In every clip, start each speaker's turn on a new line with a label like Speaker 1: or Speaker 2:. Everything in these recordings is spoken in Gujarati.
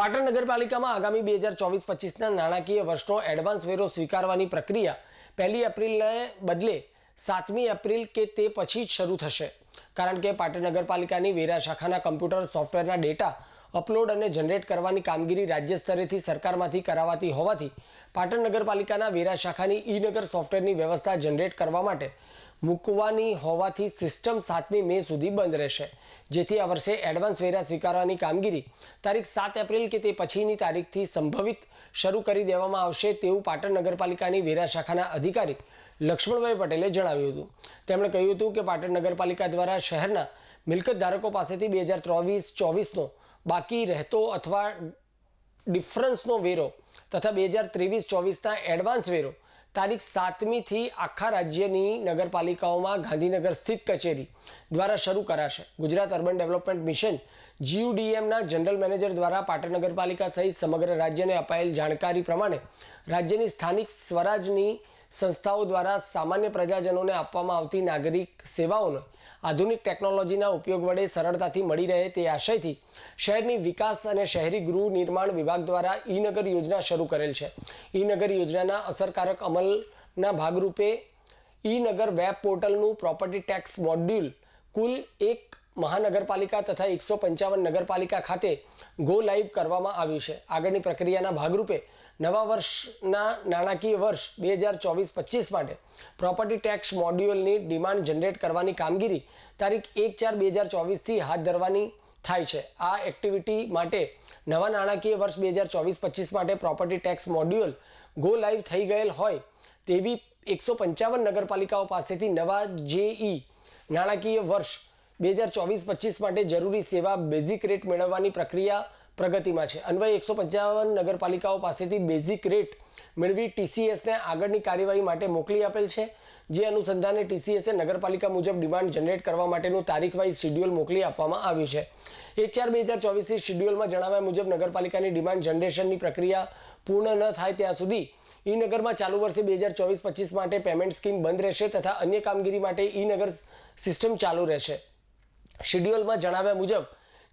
Speaker 1: પાટણ નગરપાલિકામાં આગામી બે હજાર ચોવીસ પચીસના નાણાકીય વર્ષનો એડવાન્સ વેરો સ્વીકારવાની પ્રક્રિયા પહેલી એપ્રિલને બદલે સાતમી એપ્રિલ કે તે પછી જ શરૂ થશે. કારણ કે પાટણ નગરપાલિકાની વેરા શાખાના કમ્પ્યુટર સોફ્ટવેરના ડેટા અપલોડ અને જનરેટ કરવાની કામગીરી રાજ્ય સ્તરેથી સરકારમાંથી કરાવાતી હોવાથી પાટણ નગરપાલિકાના વેરા શાખાની ઈ નગર સોફ્ટવેરની વ્યવસ્થા જનરેટ કરવા માટે મૂકવાની હોવાથી સિસ્ટમ સાતમી મે સુધી બંધ રહેશે. જેથી આ વર્ષે એડવાન્સ વેરા સ્વીકારવાની કામગીરી તારીખ સાત એપ્રિલ કે તે પછીની તારીખથી સંભવિત શરૂ કરી દેવામાં આવશે તેવું પાટણ નગરપાલિકાની વેરા શાખાના અધિકારી લક્ષ્મણભાઈ પટેલે જણાવ્યું હતું. તેમણે કહ્યું હતું કે પાટણ નગરપાલિકા દ્વારા શહેરના મિલકત ધારકો પાસેથી બે હજાર ત્રોવીસ, ચોવીસનો બાકી રહેતો અથવા ડિફરન્સનો વેરો તથા બે હજાર ત્રેવીસ, ચોવીસના એડવાન્સ વેરો તારીખ સાતમીથી આખા રાજ્યની નગરપાલિકાઓમાં ગાંધીનગર સ્થિત કચેરી દ્વારા શરૂ કરાશે. ગુજરાત અર્બન ડેવલપમેન્ટ મિશન જીયુડીએમના જનરલ મેનેજર દ્વારા પાટણ નગરપાલિકા સહિત સમગ્ર રાજ્યને અપાયેલ જાણકારી પ્રમાણે રાજ્યની સ્થાનિક સ્વરાજની સંસ્થાઓ દ્વારા સામાન્ય પ્રજાજનોને આપવામાં આવતી નાગરિક સેવાઓનો આધુનિક ટેકનોલોજીના ઉપયોગ વડે સરળતાથી મળી રહે તે આશયથી શહેરની વિકાસ અને શહેરી ગૃહ નિર્માણ વિભાગ દ્વારા ઈ નગર યોજના શરૂ કરેલ છે. ઈ નગર યોજનાના અસરકારક અમલના ભાગરૂપે ઈ નગર વેબ પોર્ટલનું પ્રોપર્ટી ટેક્સ મોડ્યુલ કુલ એક મહાનગરપાલિકા તથા એકસો પંચાવન નગરપાલિકા ખાતે ગો લાઈવ કરવામાં આવ્યું છે. આગળની પ્રક્રિયાના ભાગરૂપે નવા વર્ષના નાણાકીય વર્ષ બે હજાર ચોવીસ પચીસ માટે પ્રોપર્ટી ટેક્સ મોડ્યુલની ડિમાન્ડ જનરેટ કરવાની કામગીરી તારીખ એક ચાર બે હજાર ચોવીસથી હાથ ધરવાની થાય છે. આ એક્ટિવિટી માટે નવા નાણાકીય વર્ષ બે હજાર ચોવીસ પચીસ માટે property tax module go live થઈ ગયેલ હોય તેવી એકસો પંચાવન નગરપાલિકાઓ પાસેથી નવા જેઈ નાણાકીય વર્ષ બે હજાર ચોવીસ પચીસ માટે જરૂરી સેવા બેઝિક રેટ મેળવવાની પ્રક્રિયા પ્રગતિમાં છે. અન્વયે એકસો પંચાવન નગરપાલિકાઓ પાસેથી બેઝિક રેટ મેળવી ટીસીએસને આગળની કાર્યવાહી માટે મોકલી આપેલ છે. જે અનુસંધાને ટીસીએસે નગરપાલિકા મુજબ ડિમાન્ડ જનરેટ કરવા માટેનું તારીખવાઇઝ શિડ્યુઅલ મોકલી આપવામાં આવ્યું છે. એક ચાર બે હજાર ચોવીસથી શિડ્યુઅલમાં જણાવ્યા મુજબ નગરપાલિકાની ડિમાન્ડ જનરેશનની પ્રક્રિયા પૂર્ણ ન થાય ત્યાં સુધી ઈ નગરમાં ચાલુ વર્ષે બે હજાર ચોવીસ પચીસ માટે પેમેન્ટ સ્કીમ બંધ રહેશે તથા અન્ય કામગીરી માટે ઈ નગર સિસ્ટમ ચાલુ રહેશે. શિડ્યુલમાં જણાવ્યા મુજબ,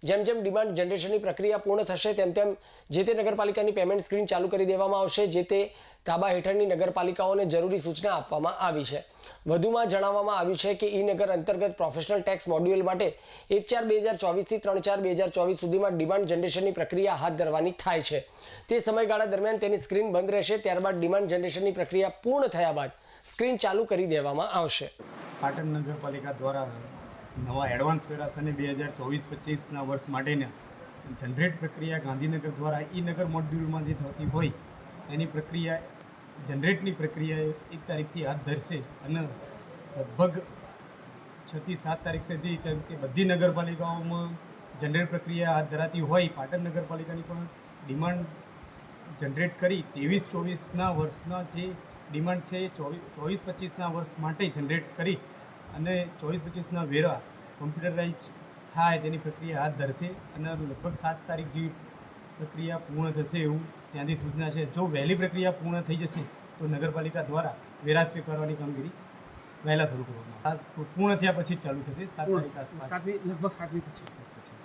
Speaker 1: જેમ જેમ ડિમાન્ડ જનરેશનની પ્રક્રિયા પૂર્ણ થશે, તેમ તેમ જે તે નગરપાલિકાની પેમેન્ટ સ્ક્રીન ચાલુ કરી દેવામાં આવશે, જે તે તાબા હેઠળની નગરપાલિકાઓને જરૂરી સૂચના આપવામાં આવી છે. વધુમાં જણાવવામાં આવ્યું છે કે ઈ નગર અંતર્ગત પ્રોફેશનલ ટેક્સ મોડ્યુલ માટે એક ચાર બે હજાર ચોવીસથી ત્રણ ચાર બે હજાર ચોવીસ સુધીમાં ડિમાન્ડ જનરેશનની પ્રક્રિયા હાથ ધરવાની થાય છે. તે સમયગાળા દરમિયાન તેની સ્ક્રીન બંધ રહેશે, ત્યારબાદ ડિમાન્ડ જનરેશનની પ્રક્રિયા પૂર્ણ થયા બાદ સ્ક્રીન ચાલુ કરી દેવામાં આવશે.
Speaker 2: પાટણ નગરપાલિકા દ્વારા નવા એડવાન્સ વેરાસ અને બે હજાર ચોવીસ પચીસના વર્ષ માટેના જનરેટ પ્રક્રિયા ગાંધીનગર દ્વારા ઈ નગર મોડ્યુલમાં જે થતી હોય, એની પ્રક્રિયા જનરેટની પ્રક્રિયા એક તારીખથી હાથ ધરશે અને લગભગ છથી સાત તારીખ સુધી કેમ કે બધી નગરપાલિકાઓમાં જનરેટ પ્રક્રિયા હાથ ધરાતી હોય, પાટણ નગરપાલિકાની પણ ડિમાન્ડ જનરેટ કરી ત્રેવીસ ચોવીસના વર્ષના જે ડિમાન્ડ છે એ ચોવીસ ચોવીસ પચીસના વર્ષ માટે જનરેટ કરી અને ચોવીસ પચીસના વેરા કોમ્પ્યુટરાઇઝ થાય તેની પ્રક્રિયા હાથ ધરશે અને લગભગ સાત તારીખ જેવી પ્રક્રિયા પૂર્ણ થશે એવું ત્યાંથી સૂચના છે. જો વહેલી પ્રક્રિયા પૂર્ણ થઈ જશે તો નગરપાલિકા દ્વારા વેરા સ્વીકારવાની કામગીરી વહેલા શરૂ કરવામાં સાત પૂર્ણ થયા પછી જ ચાલુ થશે. સાત તારીખ
Speaker 3: લગભગ સાતમી પછી. પછી.